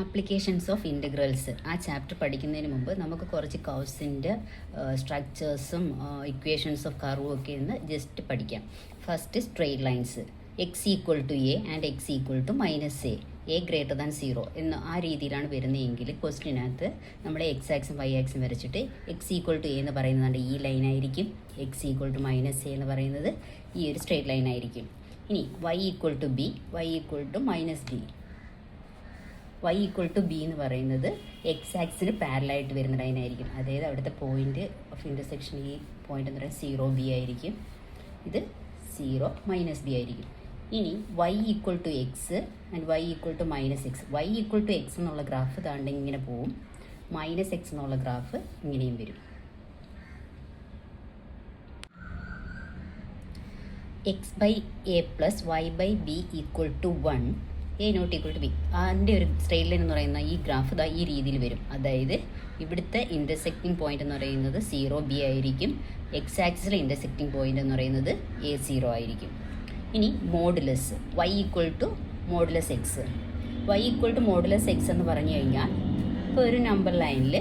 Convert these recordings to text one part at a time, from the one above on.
Applications of integrals ആ chapter പഠിക്കുന്നതിന് മുമ്പ് നമുക്ക് കുറച്ച് കൗസിന്റെ സ്ട്രക്ചേഴ്സും ഇക്വേഷൻസ് ഓഫ് കർവും ഒക്കെ ഇന്ന് ജസ്റ്റ് പഠിക്കാം. First straight lines x equal to a and x equal to minus a a greater than zero എന്ന് ആ രീതിയിലാണ് വരുന്നതെങ്കിൽ ക്വസ്റ്റിനകത്ത് നമ്മൾ എക്സ് ആക്സും വൈ ആക്സും വരച്ചിട്ട് എക്സ് ഈക്വൽ ടു എ എന്ന് പറയുന്നത് ഈ ലൈൻ ആയിരിക്കും. X equal to minus a എന്ന് പറയുന്നത് ഈ ഒരു സ്ട്രെയിറ്റ് ലൈൻ ആയിരിക്കും. ഇനി y equal to b y equal to minus d y equal to b എന്ന് പറയുന്നത് എക്സ് ആക്സിന് പാരലായിട്ട് വരുന്ന ലൈൻ ആയിരിക്കും. അതായത് അവിടുത്തെ പോയിന്റ് ഓഫ് ഇന്റർസെക്ഷൻ ഈ പോയിന്റ് എന്ന് പറയുന്നത് സീറോ ബി ആയിരിക്കും. ഇത് സീറോ മൈനസ് ബി ആയിരിക്കും. ഇനി y equal to x and y equal to minus x y equal to x എന്നുള്ള ഗ്രാഫ് താണ്ട് ഇങ്ങനെ പോവും. മൈനസ് എക്സ് എന്നുള്ള ഗ്രാഫ് ഇങ്ങനെയും വരും. X by a plus y by b equal to one a not equal to b അതിന്റെ ഒരു straight line എന്ന് പറയുന്ന ഈ ഗ്രാഫ് ഇതാ ഈ രീതിയിൽ വരും. അതായത് ഇവിടുത്തെ ഇന്റർസെക്റ്റിംഗ് പോയിന്റ് എന്ന് പറയുന്നത് സീറോ ബി ആയിരിക്കും. എക്സ് ആക്സിലെ ഇന്റർസെക്റ്റിംഗ് പോയിന്റ് എന്ന് പറയുന്നത് എ സീറോ ആയിരിക്കും. ഇനി modulus y equal to modulus x y equal to modulus x എന്ന് പറഞ്ഞു കഴിഞ്ഞാൽ ഇപ്പോൾ ഒരു നമ്പർ ലൈനിൽ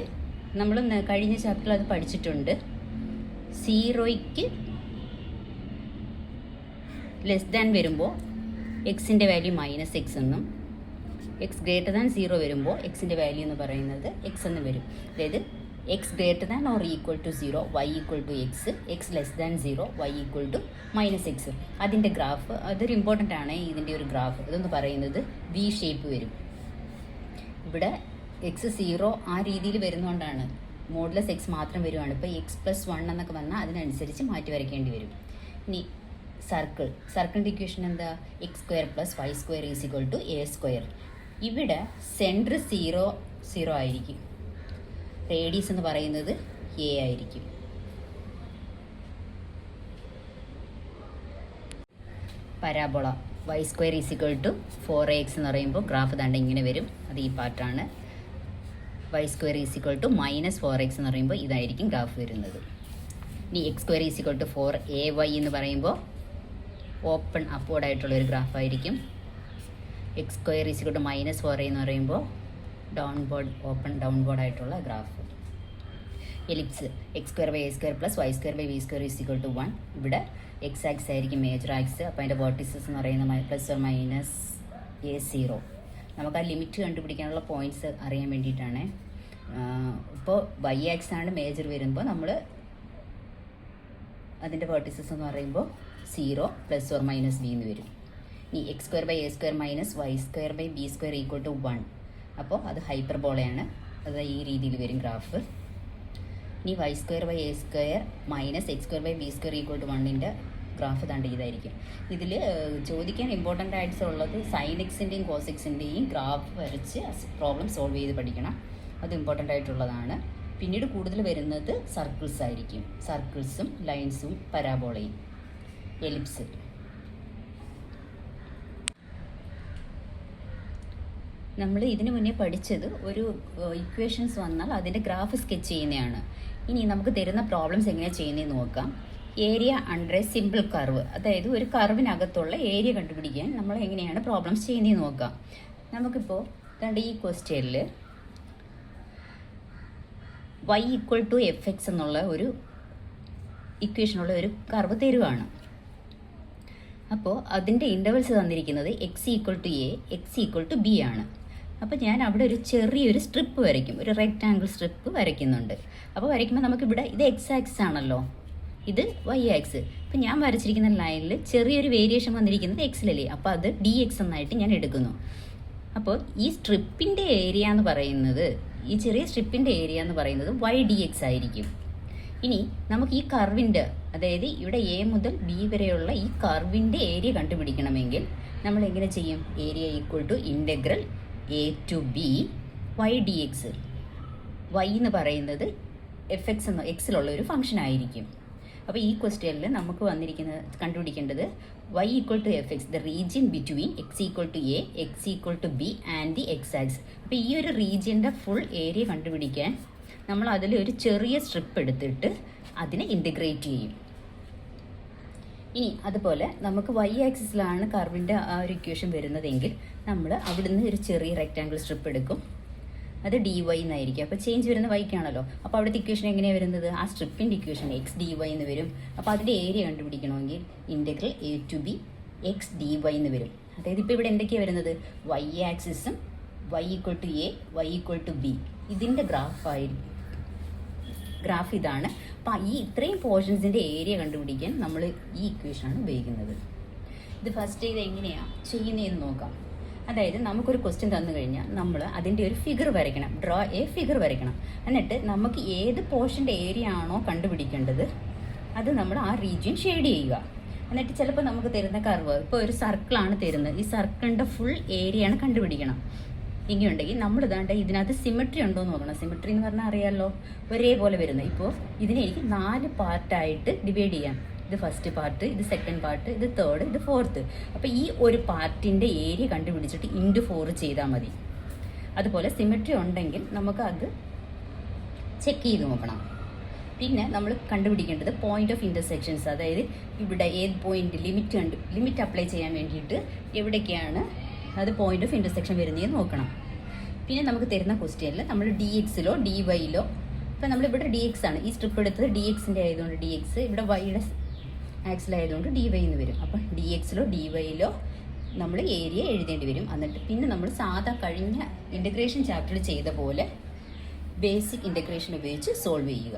നമ്മൾ കഴിഞ്ഞ ചാപ്റ്ററിൽ അത് പഠിച്ചിട്ടുണ്ട്. സീറോയ്ക്ക് ലെസ് ദാൻ വരുമ്പോൾ എക്സിന്റെ വാല്യൂ മൈനസ് എക്സ് എന്നും എക്സ് ഗ്രേറ്റർ ദാൻ സീറോ വരുമ്പോൾ എക്സിന്റെ വാല്യൂ എന്ന് പറയുന്നത് എക്സ് എന്ന് വരും. അതായത് x greater than or equal to zero y equal to x x less than zero y equal to minus x അതിന്റെ ഗ്രാഫ് അതൊരു ഇമ്പോർട്ടന്റ് ആണ് ഇതിന്റെ ഒരു ഗ്രാഫ് ഇതെന്ന് പറയുന്നത് വി ഷേപ്പ് വരും. ഇവിടെ എക്സ് സീറോ ആ രീതിയിൽ വരുന്നതുകൊണ്ടാണ് മോഡ്ലസ് എക്സ് മാത്രം വരുവാണ്. ഇപ്പോൾ എക്സ് പ്ലസ് വൺ എന്നൊക്കെ വന്നാൽ അതിനനുസരിച്ച് മാറ്റി വരയ്ക്കേണ്ടി വരും. ഇനി സർക്കിൾ സർക്കിളിന്റെ ഇക്വേഷൻ എന്താ? X square plus y square is equal to a square ഇവിടെ സെന്റർ സീറോ സീറോ ആയിരിക്കും. റേഡിയസ് എന്ന് പറയുന്നത് എ ആയിരിക്കും. Parabola y square is equal to four x എന്ന് പറയുമ്പോൾ ഗ്രാഫ് ദാണ്ട് ഇങ്ങനെ വരും. അത് ഈ പാർട്ടാണ് y square is equal to minus four x എന്ന് പറയുമ്പോൾ ഇതായിരിക്കും ഗ്രാഫ് വരുന്നത്. ഇനി x square is equal to four a y എന്ന് പറയുമ്പോൾ ഓപ്പൺ അപ്പോർഡ് ആയിട്ടുള്ള ഒരു ഗ്രാഫ് ആയിരിക്കും. X square is minus four എന്ന് പറയുമ്പോൾ downward open downward ആയിട്ടുള്ള graph ellipse x square by a square plus y square by b square is equal to one ഇവിടെ x axis ആയിരിക്കും major axis അപ്പോൾ അതിന്റെ vertices എന്ന് പറയുന്ന plus or minus a zero നമുക്ക് ആ limit കണ്ടുപിടിക്കാനുള്ള പോയിന്റ്സ് അറിയാൻ വേണ്ടിയിട്ടാണ്. ഇപ്പോൾ വൈ ആക്സ് ആണ് മേജർ വരുമ്പോൾ നമ്മൾ അതിന്റെ വേർട്ടിസസ് എന്ന് പറയുമ്പോൾ zero plus or minus B എന്ന് വരും. ഇനി X square by A square minus Y square by B square equal to one അപ്പോൾ അത് ഹൈപ്പർബോളയാണ്. അത് ഈ രീതിയിൽ വരും ഗ്രാഫ്. ഇനി Y square by A square minus X square by B square equal to വണ്ണിന്റെ ഗ്രാഫ് താണ്ട് ഇതായിരിക്കും. ഇതിൽ ചോദിക്കാൻ ഇമ്പോർട്ടന്റ് ആയിട്ടുള്ളത് സൈൻ എക്സിന്റെയും കോസ് എക്സിന്റെയും ഗ്രാഫ് വരച്ച് പ്രോബ്ലം സോൾവ് ചെയ്ത് പഠിക്കണം. അത് ഇമ്പോർട്ടന്റ് ആയിട്ടുള്ളതാണ്. പിന്നീട് കൂടുതൽ വരുന്നത് സർക്കിൾസ് ആയിരിക്കും. സർക്കിൾസും ലൈൻസും പരാബോളയും എലിപ്സ് നമ്മൾ ഇതിനു മുന്നേ പഠിച്ചത് ഒരു ഇക്വേഷൻസ് വന്നാൽ അതിന്റെ ഗ്രാഫ് സ്കെച്ച് ചെയ്യുന്നതാണ്. ഇനി നമുക്ക് തരുന്ന പ്രോബ്ലംസ് എങ്ങനെയാണ് ചെയ്യുന്നതെന്ന് നോക്കാം. Area under a simple curve അതായത് ഒരു കർവിനകത്തുള്ള ഏരിയ കണ്ടുപിടിക്കാൻ നമ്മൾ എങ്ങനെയാണ് പ്രോബ്ലംസ് ചെയ്യുന്നതെന്ന് നോക്കാം. നമുക്കിപ്പോൾ കണ്ട ഈ ക്വസ്റ്റ്യനിൽ y equal to f x എന്നുള്ള ഒരു ഇക്വേഷനുള്ള ഒരു കർവ് തരുവാണ്. അപ്പോൾ അതിന്റെ ഇന്റർവൽസ് തന്നിരിക്കുന്നത് x equal to a x equal to b ആണ്. അപ്പോൾ ഞാൻ അവിടെ ഒരു ചെറിയൊരു സ്ട്രിപ്പ് വരയ്ക്കും. ഒരു റെക്റ്റാങ്കിൾ സ്ട്രിപ്പ് വരയ്ക്കുന്നുണ്ട്. അപ്പോൾ വരയ്ക്കുമ്പോൾ നമുക്കിവിടെ ഇത് എക്സ് ആക്സ് ആണല്ലോ. ഇത് വൈ ആക്സ് ഇപ്പം ഞാൻ വരച്ചിരിക്കുന്ന ലൈനിൽ ചെറിയൊരു വേരിയേഷൻ വന്നിരിക്കുന്നത് എക്സിലല്ലേ അപ്പോൾ അത് ഡി എക്സ് എന്നായിട്ട് ഞാൻ എടുക്കുന്നു. അപ്പോൾ ഈ സ്ട്രിപ്പിന്റെ ഏരിയ എന്ന് പറയുന്നത് ഈ ചെറിയ സ്ട്രിപ്പിന്റെ ഏരിയ എന്ന് പറയുന്നത് വൈ ഡി എക്സ് ആയിരിക്കും. ഇനി നമുക്ക് ഈ കർവിന്റെ അതായത് ഇവിടെ എ മുതൽ ബി വരെയുള്ള ഈ കർവിന്റെ ഏരിയ കണ്ടുപിടിക്കണമെങ്കിൽ നമ്മൾ എങ്ങനെ ചെയ്യും? Area equal to integral a to b y d x y എന്ന് പറയുന്നത് എഫ് എക്സ് എന്ന എക്സിലുള്ള ഒരു ഫംഗ്ഷൻ ആയിരിക്കും. അപ്പോൾ ഈ ക്വസ്റ്റ്യനിൽ നമുക്ക് വന്നിരിക്കുന്നത് കണ്ടുപിടിക്കേണ്ടത് y equal to f x the region between x equal to a x equal to b and the x axis അപ്പോൾ ഈ ഒരു റീജിയന്റെ ഫുൾ ഏരിയ കണ്ടുപിടിക്കാൻ നമ്മൾ അതിൽ ഒരു ചെറിയ സ്ട്രിപ്പ് എടുത്തിട്ട് അതിനെ ഇന്റഗ്രേറ്റ് ചെയ്യും. ഇനി അതുപോലെ നമുക്ക് വൈ ആക്സിസിലാണ് കർവിന്റെ ആ ഒരു ഇക്വേഷൻ വരുന്നതെങ്കിൽ നമ്മൾ അവിടുന്ന് ഒരു ചെറിയ റെക്റ്റാങ്കിൾ സ്ട്രിപ്പ് എടുക്കും. അത് ഡി വൈ എന്നായിരിക്കും. അപ്പോൾ ചേഞ്ച് വരുന്ന വൈക്കാണല്ലോ അപ്പോൾ അവിടുത്തെ ഇക്വേഷൻ എങ്ങനെയാണ് വരുന്നത്? ആ സ്ട്രിപ്പിന്റെ ഇക്വേഷൻ എക്സ് ഡി വൈ എന്ന് വരും. അപ്പോൾ അതിന്റെ area കണ്ടുപിടിക്കണമെങ്കിൽ integral a to b x d y എന്ന് വരും. അതായത് ഇപ്പോൾ ഇവിടെ എന്തൊക്കെയാണ് വരുന്നത്? വൈ ആക്സിസും y equal to a y equal to b ഇതിന്റെ ഗ്രാഫായിരിക്കും ഗ്രാഫ് ഇതാണ് അപ്പം ഈ ഇത്രയും പോർഷൻസിന്റെ ഏരിയ കണ്ടുപിടിക്കാൻ നമ്മൾ ഈ ഇക്വേഷനാണ് ഉപയോഗിക്കുന്നത്. ഇത് ഫസ്റ്റ് ഇത് എങ്ങനെയാണ് ചെയ്യുന്നതെന്ന് നോക്കാം. അതായത് നമുക്കൊരു ക്വസ്റ്റ്യൻ തന്നു കഴിഞ്ഞാൽ നമ്മൾ അതിന്റെ ഒരു ഫിഗർ വരയ്ക്കണം. ഡ്രോ എ ഫിഗർ വരയ്ക്കണം. എന്നിട്ട് നമുക്ക് ഏത് പോർഷന്റെ ഏരിയ ആണോ കണ്ടുപിടിക്കേണ്ടത് അത് നമ്മൾ ആ റീജിയൻ ഷെയ്ഡ് ചെയ്യുക. എന്നിട്ട് ചിലപ്പോൾ നമുക്ക് തരുന്ന കർവ് ഇപ്പോൾ ഒരു സർക്കിളാണ് തരുന്നത്. ഈ സർക്കിളിന്റെ ഫുൾ ഏരിയയാണ് കണ്ടുപിടിക്കണം. ഇങ്ങനെയുണ്ടെങ്കിൽ നമ്മൾ ഇതാണ്ട് ഇതിനകത്ത് സിമെട്രി ഉണ്ടോ എന്ന് നോക്കണം. സിമെട്രി എന്ന് പറഞ്ഞാൽ അറിയാമല്ലോ ഒരേപോലെ വരുന്നത്. ഇപ്പോൾ ഇതിനെ എനിക്ക് നാല് പാർട്ടായിട്ട് ഡിവൈഡ് ചെയ്യാം. ഇത് ഫസ്റ്റ് പാർട്ട് ഇത് സെക്കൻഡ് പാർട്ട് ഇത് തേർഡ് ഇത് ഫോർത്ത് അപ്പോൾ ഈ ഒരു പാർട്ടിന്റെ ഏരിയ കണ്ടുപിടിച്ചിട്ട് ഇന്റു ഫോർ ചെയ്താൽ മതി. അതുപോലെ സിമെട്രി ഉണ്ടെങ്കിൽ നമുക്ക് അത് ചെക്ക് ചെയ്ത് നോക്കണം. പിന്നെ നമ്മൾ കണ്ടുപിടിക്കേണ്ടത് പോയിന്റ് ഓഫ് ഇന്റർസെക്ഷൻസ് അതായത് ഇവിടെ ഏത് പോയിന്റ് ലിമിറ്റ് കണ്ടു ലിമിറ്റ് അപ്ലൈ ചെയ്യാൻ വേണ്ടിയിട്ട് എവിടേക്കാണ് അത് പോയിന്റ് ഓഫ് ഇന്റർസെക്ഷൻ വരുന്നതെന്ന് നോക്കണം. പിന്നെ നമുക്ക് തരുന്ന ക്വസ്റ്റ്യനിൽ നമ്മൾ ഡി എക്സിലോ ഡി വൈയിലോ ഇപ്പം നമ്മൾ ഇവിടെ ഡി എക്സ് ആണ്. ഈ സ്ട്രിപ്പ് എടുത്തത് ഡി എക്സിന്റെ ആയതുകൊണ്ട് ഡി എക്സ് ഇവിടെ വൈയുടെ ആക്സിലായതുകൊണ്ട് ഡി വൈ എന്ന് വരും. അപ്പം ഡി എക്സിലോ ഡി വൈയിലോ നമ്മൾ ഏരിയ എഴുതേണ്ടി വരും. എന്നിട്ട് പിന്നെ നമ്മൾ സാധാ കഴിഞ്ഞ ഇന്റഗ്രേഷൻ ചാപ്റ്ററിൽ ചെയ്ത പോലെ ബേസിക് ഇന്റഗ്രേഷൻ ഉപയോഗിച്ച് സോൾവ് ചെയ്യുക.